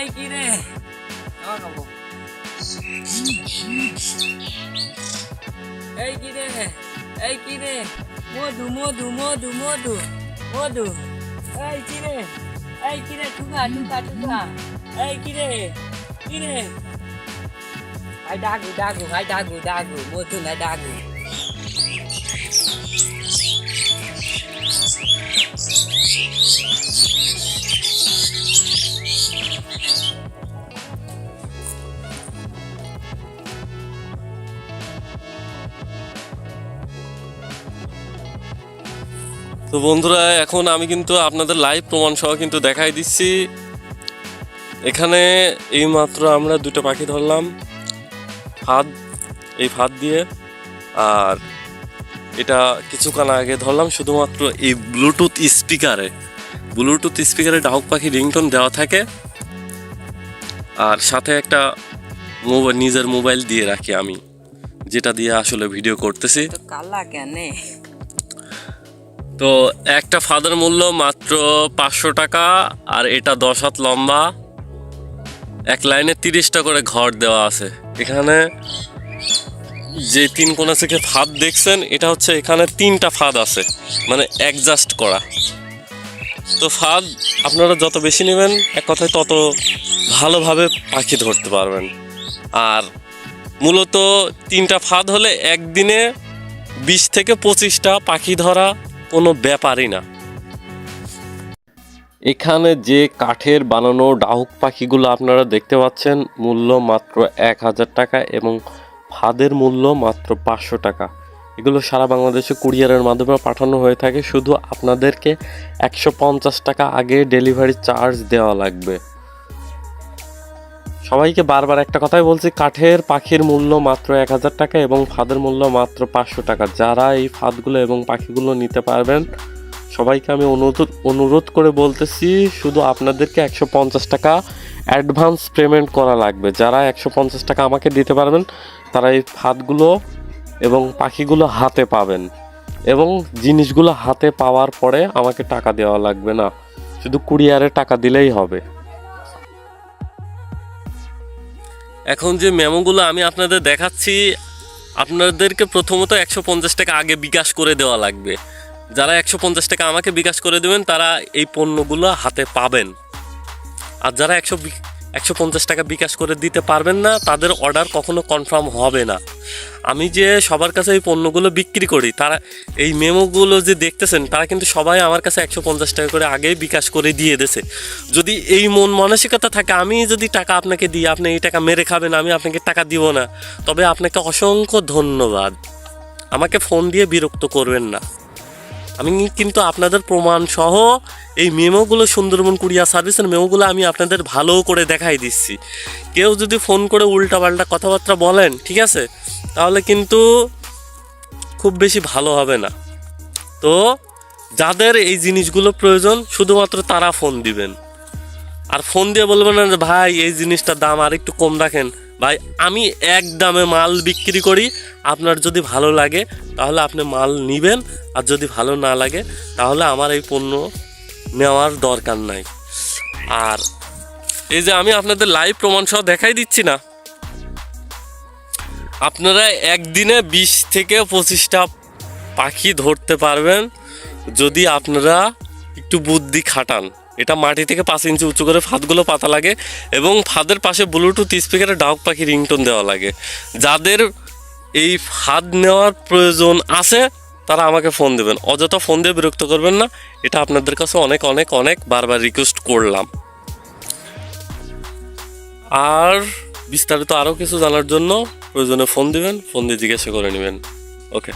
এই কি এই কি রে? এই কি রে? মধু মধু মধু মধু মধু। এই কি এই কি রে? টুকা টুকা এই কি রে? কি রে? ডাকু ডাকু, ভাই ডাকু ডাকু, মধু না ডাকু। তো বন্ধুরা, এখন আমি কিন্তু আপনাদের লাইভ প্রমাণ সহ কিন্তু দেখাই দিচ্ছি। এখানে এই মাত্র আমরা দুটো পাখি ধরলাম, ফাঁদ, এই ফাঁদ দিয়ে। আর এটা কিছুক্ষণ আগে ধরলাম, শুধুমাত্র এই ব্লুটুথ স্পিকারে ব্লুটুথ স্পিকারে ডাউক পাখি রিংটোন দেওয়া থাকে। আর সাথে একটা মোবাইল নিজের মোবাইল দিয়ে রাখি আমি, যেটা দিয়ে আসলে ভিডিও করতেছি। কালা কেন? তো একটা ফাদার মূল্য মাত্র পাঁচশো টাকা, আর এটা দশ হাত লম্বা। এক লাইনে তিরিশটা করে ঘর দেওয়া আছে। এখানে যে তিন কোনা থেকে ফাঁদ দেখছেন, এটা হচ্ছে এখানে তিনটা ফাঁদ আছে মানে অ্যাডজাস্ট করা। তো ফাঁদ আপনারা যত বেশি নেবেন, এক কথায় তত ভালোভাবে পাখি ধরতে পারবেন। আর মূলত তিনটা ফাঁদ হলে একদিনে বিশ থেকে পঁচিশটা পাখি ধরা কোনো ব্যাপারই না। এখানে যে কাঠের বানানো ডাহুক পাখিগুলো আপনারা দেখতে পাচ্ছেন, মূল্য মাত্র এক হাজার টাকা এবং ফাদের মূল্য মাত্র পাঁচশো টাকা। এগুলো সারা বাংলাদেশে কুরিয়ারের মাধ্যমে পাঠানো হয়ে থাকে। শুধু আপনাদেরকে একশো পঞ্চাশ টাকা আগে ডেলিভারি চার্জ দেওয়া লাগবে। সবাইকে বারবার একটা কথাই বলছি, কাঠের পাখির মূল্য মাত্র এক হাজার টাকা এবং ফাদের মূল্য মাত্র পাঁচশো টাকা। যারা এই ফাদগুলো এবং পাখিগুলো নিতে পারবেন, সবাইকে আমি অনুরোধ অনুরোধ করে বলতেছি, শুধু আপনাদেরকে একশো পঞ্চাশ টাকা অ্যাডভান্স পেমেন্ট করা লাগবে। যারা একশো পঞ্চাশ টাকা আমাকে দিতে পারবেন, তারা এই ফাদগুলো এবং পাখিগুলো হাতে পাবেন। এবং জিনিসগুলো হাতে পাওয়ার পরে আমাকে টাকা দেওয়া লাগবে না। শুধু কুরিয়ারে টাকা দিলেই হবে। এখন যে মেমোগুলো আমি আপনাদের দেখাচ্ছি, আপনাদেরকে প্রথমত একশো পঞ্চাশ টাকা আগে বিকাশ করে দেওয়া লাগবে। যারা একশো পঞ্চাশ টাকা আমাকে বিকাশ করে দেবেন, তারা এই পণ্যগুলো হাতে পাবেন। আর যারা একশো একশো পঞ্চাশ টাকা বিকাশ করে দিতে পারবেন না, তাদের অর্ডার কখনো কনফার্ম হবে না। আমি যে সবার কাছে এই পণ্যগুলো বিক্রি করি, তারা এই মেমোগুলো যে দেখতেছেন, তারা কিন্তু সবাই আমার কাছে একশো পঞ্চাশ টাকা করে আগেই বিকাশ করে দিয়ে দেছে যদি এই মন মানসিকতা থাকে, আমি যদি টাকা আপনাকে দিই, আপনি এই টাকা মেরে খাবেন, আমি আপনাকে টাকা দিব না। তবে আপনাকে অসংখ্য ধন্যবাদ। আমাকে ফোন দিয়ে বিরক্ত করবেন না। আমি কিন্তু আপনাদের প্রমাণ সহ এই মেমোগুলো সুন্দরবন কুরিয়ার সার্ভিসের মেমোগুলো আমি আপনাদের ভালো করে দেখাই দিচ্ছি। কেউ যদি ফোন করে উল্টাপাল্টা কথাবার্তা বলেন, ঠিক আছে? তাহলে কিন্তু খুব বেশি ভালো হবে না। তো যাদের এই জিনিসগুলো প্রয়োজন, শুধুমাত্র তারা ফোন দিবেন। আর ফোন দিয়ে বলবেন না ভাই, এই জিনিসটার দাম আর একটু কম রাখেন। ভাই, আমি এক দামে মাল বিক্রি করি। আপনার যদি ভালো লাগে, তাহলে আপনি মাল নিবেন। আর যদি ভালো না লাগে, তাহলে আমার এই পণ্য নেওয়ার দরকার নাই। আর এই যে আমি আপনাদের লাইভ প্রমাণ সহ দেখাই দিচ্ছি না। আপনারা একদিনে বিশ থেকে পঁচিশটা পাখি ধরতে পারবেন। যদি আপনারা একটু বুদ্ধি খাটান। এটা মাটি থেকে পাঁচ ইঞ্চি উঁচু করে ফাঁদগুলো পাতা লাগে এবং ফাঁদের পাশে ব্লুটুথ স্পিকারে ডাউক পাখি রিংটোন দেওয়া লাগে। যাদের এই ফাঁদ নেওয়ার প্রয়োজন আছে, তারা আমাকে ফোন দেবেন। অযথা ফোন দিয়ে বিরক্ত করবেন না। এটা আপনাদের কাছে অনেক অনেক অনেক বারবার রিকোয়েস্ট করলাম। আর বিস্তারিত আরও কিছু জানার জন্য প্রয়োজনে ফোন দিবেন, ফোন দিয়ে জিজ্ঞাসা করে নেবেন। ওকে